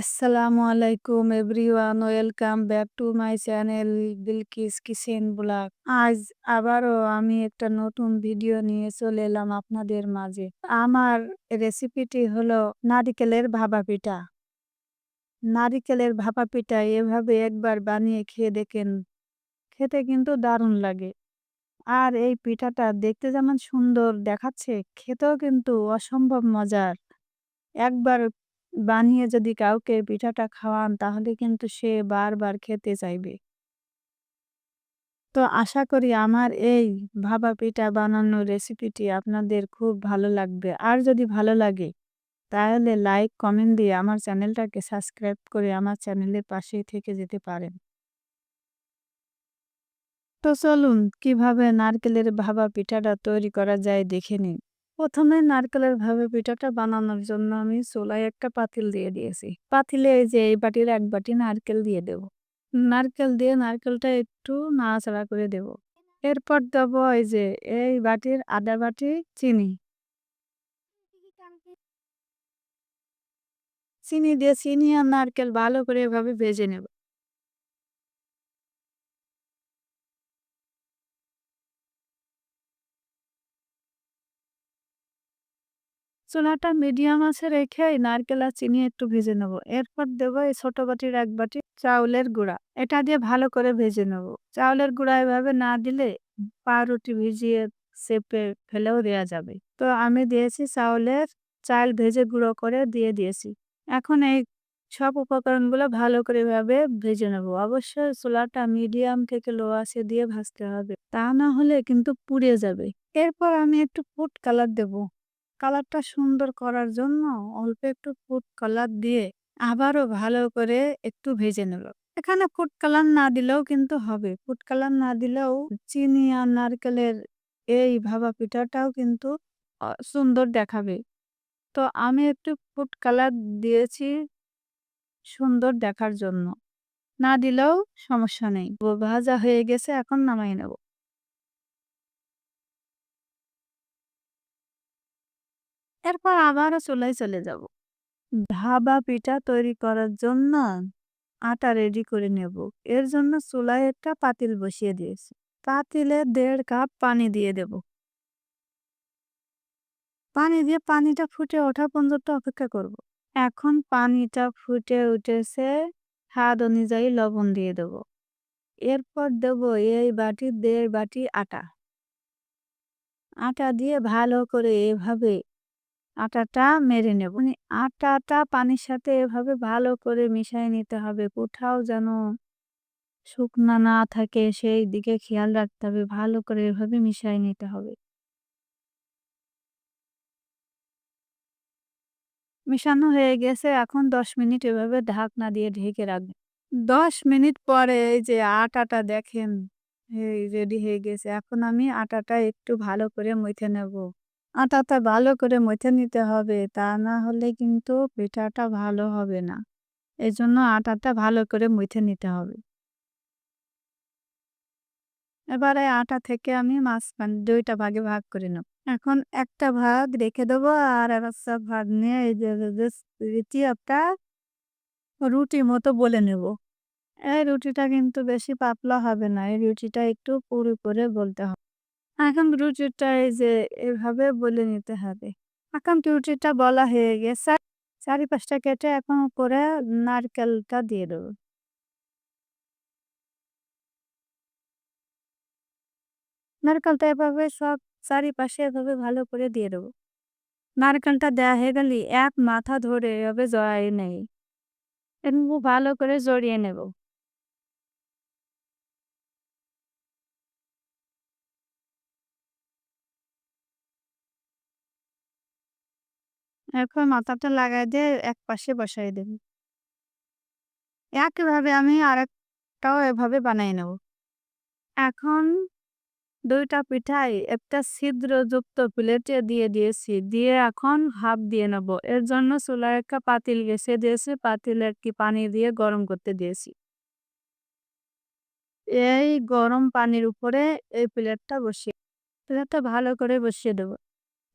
আসসালামু আলাইকুম everyone, welcome back to my channel Bilkis kitchen blog. আজ আবারও আমি একটা নতুন ভিডিও নিয়ে চলে এলাম আপনাদের মাঝে। আমার রেসিপিটি হলো নারিকেলের ভাপা পিঠা। নারিকেলের ভাপা পিঠা এভাবে একবার বানিয়ে খেয়ে দেখেন, খেতে কিন্তু দারুণ লাগে। আর এই পিঠাটা দেখতে যেমন সুন্দর দেখাচ্ছে, খেতেও কিন্তু অসম্ভব মজার। একবার বানিয়ে যদি কাউকে পিঠাটা খাওয়ান, তাহলে কিন্তু সে বারবার খেতে চাইবে। তো আশা করি আমার এই ভাবা পিঠা বানানোর রেসিপিটি আপনাদের খুব ভালো লাগবে। আর যদি ভালো লাগে, তাহলে লাইক, কমেন্ট দিয়ে আমার চ্যানেলটাকে সাবস্ক্রাইব করে আমার চ্যানেলের পাশেই থেকে যেতে পারেন। তো চলুন, কীভাবে নারকেলের ভাবা পিঠাটা তৈরি করা যায় দেখে নিন প্রথমে নারকেলের ভাবে পিঠাটা বানানোর জন্য আমি চুলায় একটা পাতিল দিয়ে দিয়েছি। পাতিলে এই যে এই বাটির এক বাটি নারকেল দিয়ে দেব। নারকেল দিয়ে নারকেলটা একটু নাড়াচাড়া করে দেব। এরপর দেব এই যে এই বাটির আধা বাটি, চিনি। চিনি দিয়ে চিনি আর নারকেল ভালো করে এভাবে ভেজে নেব। চুলাটা মিডিয়াম আছে রেখে এই নারকেল আর চিনি একটু ভেজে নেব। এরপর দেবো এই ছোট বাটির এক বাটি চাউলের গুঁড়া। এটা দিয়ে ভালো করে ভেজে নেব। চাউলের গুঁড়া এভাবে না দিলে পাউরুটি ভিজিয়ে চেপে ফেলেও দেওয়া যাবে। তো আমি দিয়েছি চাউলের চাল ভেজে গুঁড়ো করে দিয়ে দিয়েছি। এখন এই সব উপকরণগুলো ভালো করে এভাবে ভেজে নেব। অবশ্যই চুলাটা মিডিয়াম থেকে লো আসে দিয়ে ভাজতে হবে। তা না হলে কিন্তু পুড়ে যাবে। এরপর আমি একটু ফুড কালার দেবো। কালারটা সুন্দর করার জন্য অল্প একটু ফুড কালার দিয়ে আবারও ভালো করে একটু ভেজে নেব। এখানে ফুড কালার না দিলেও কিন্তু হবে। ফুড কালার না দিলেও চিনি আর নারকেলের এই ভাবা পিঠাটাও কিন্তু সুন্দর দেখাবে। তো আমি একটু ফুড কালার দিয়েছি সুন্দর দেখার জন্য। না দিলেও সমস্যা নেই। ভাজা হয়ে গেছে, এখন নামাই নেব। এরপর আবারও চুলায় চলে যাব। ধাবা পিঠা তৈরি করার জন্য আটা রেডি করে নেব। এর জন্য চুলায় একটা পাতিল বসিয়ে দিয়েছি। পাতিলে দেড় কাপ পানি দিয়ে দেব। পানি দিয়ে পানিটা ফুটে ওঠা পর্যন্ত অপেক্ষা করব। এখন পানিটা ফুটে উঠেছে, স্বাদ অনুযায়ী লবণ দিয়ে দেব। এরপর দেব এই বাটি, দেড় বাটি আটা। আটা দিয়ে ভালো করে এভাবে আটাটা মেরে নেব। মানে আটাটা পানির সাথে এভাবে ভালো করে মিশিয়ে নিতে হবে। কোথাও যেন শুকনা না থাকে, সেই দিকে খেয়াল রাখতে হবে। ভালো করে এভাবে মিশিয়ে নিতে হবে। মিশানো হয়ে গেছে। এখন দশ মিনিট এভাবে ঢাকনা দিয়ে ঢেকে রাখবে। দশ মিনিট পরে এই যে আটাটা দেখেন, এই রেডি হয়ে গেছে। এখন আমি আটাটা একটু ভালো করে মথে নেব। আটাটা ভালো করে মথে নিতে হবে। তা না হলে কিন্তু পিঠাটা ভালো হবে না। এজন্য আটাটা ভালো করে মথে নিতে হবে। এবারে আটা থেকে আমি মাঝখান দুইটা ভাগে ভাগ করে নেব। এখন একটা ভাগ রেখে দেবো আর একটা ভাগ নিয়ে এই একটা রুটি মতো বলে নেব। এই রুটিটা কিন্তু বেশি পাতলা হবে না। এই রুটিটা একটু পুরো করে বলতে হবে এই যে এভাবে বলে নিতে হবে। এখন রুটিটা বলা হয়ে গেছে। চারি পাঁচটা কেটে এখন করে নারকেলটা দিয়ে দেবো। নারকেলটা এভাবে সব চারিপাশে এভাবে ভালো করে দিয়ে দেবো। নারকেলটা দেওয়া হয়ে গেলে এক মাথা ধরে এভাবে জড়াই নেই। এরকম ভালো করে জড়িয়ে নেব। এখন মাথাটা লাগাই দিয়ে এক পাশে বসাই দেব। একইভাবে আমি আরেকটাও এভাবে বানাই নেব। এখন দুইটা পিঠাই একটা ছিদ্রযুক্ত প্লেটে দিয়ে দিয়েছি। দিয়ে এখন হাফ দিয়ে নেব। এর জন্য চুলায় একটা পাতিল গেছে দিয়েছি। পাতিলে কি পানি দিয়ে গরম করতে দিয়েছি। এই গরম পানির উপরে এই প্লেটটা বসিয়ে, প্লেটটা ভালো করে বসিয়ে দেব।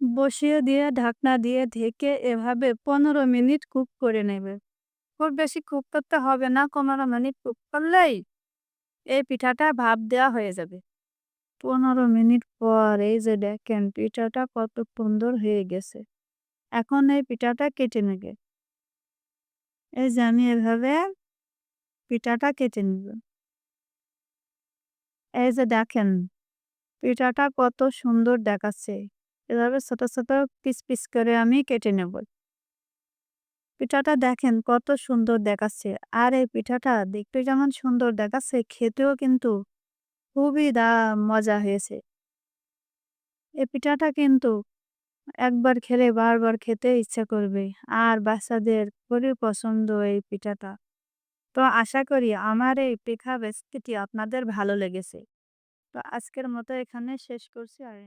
বসিয়ে দিয়ে, ঢাকনা দিয়ে ঢেকে এভাবে পনেরো মিনিট কুক করে নেবে। খুব বেশি কুক করতে হবে না ১৫ মিনিট কুক করলেই এই পিঠাটা ভাপ দেওয়া হয়ে যাবে। ১৫ মিনিট পর এই যে দেখেন, পিঠাটা কত সুন্দর হয়ে গেছে। এখন এই পিঠাটা কেটে নেবে। এই যে আমি এভাবে পিঠাটা কেটে নিব। এই যে দেখেন, পিঠাটা কত সুন্দর দেখাচ্ছে। এভাবে ছোট ছোট পিস পিস করে আমি কেটে নেব। পিঠাটা দেখেন কত সুন্দর দেখাচ্ছে। আর এই পিঠাটা দেখতে যেমন সুন্দর দেখাচ্ছে, খেতেও কিন্তু খুবই দা, মজা হয়েছে। এই পিঠাটা কিন্তু একবার খেলে বারবার খেতে ইচ্ছা করবে, আর বাচ্চাদের খুবই পছন্দ এই পিঠাটা। তো আশা করি আমার এই পিঠা রেসিপিটি আপনাদের ভালো লেগেছে। তো আজকের মতো এখানে শেষ করছি, আর